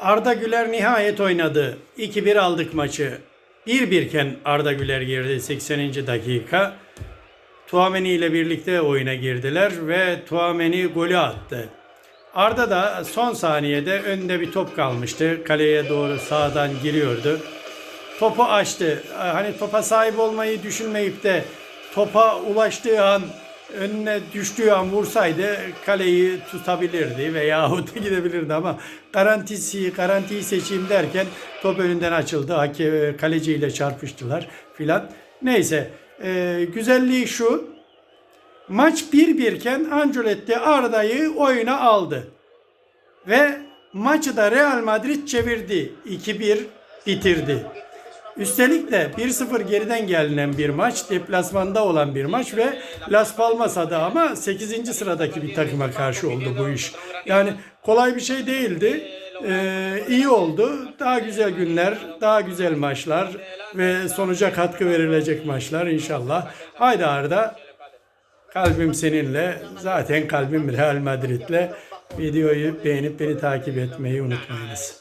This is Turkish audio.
Arda Güler nihayet oynadı. 2-1 aldık maçı. 1-1 iken Arda Güler girdi 80. dakika. Tuameni ile birlikte oyuna girdiler ve Tuameni golü attı. Arda da son saniyede önünde bir top kalmıştı. Kaleye doğru sağdan giriyordu. Topu açtı. Hani topa sahip olmayı düşünmeyip de topa ulaştığı an önüne düştüğü an vursaydı kaleyi tutabilirdi veyahut da gidebilirdi ama garantisi garantiyi seçeyim derken top önünden açıldı. Hake, kaleciyle çarpıştılar filan. Neyse e, güzelliği şu maç 1-1 iken Ancelotti Arda'yı oyuna aldı. Ve maçı da Real Madrid çevirdi. 2-1 bitirdi. Üstelik de 1-0 geriden gelinen bir maç, deplasmanda olan bir maç ve Las Palmas adı ama 8. sıradaki bir takıma karşı oldu bu iş. Yani kolay bir şey değildi. Ee, iyi oldu. Daha güzel günler, daha güzel maçlar ve sonuca katkı verilecek maçlar inşallah. Haydi Arda, kalbim seninle. Zaten kalbim Real Madrid'le. Videoyu beğenip beni takip etmeyi unutmayınız.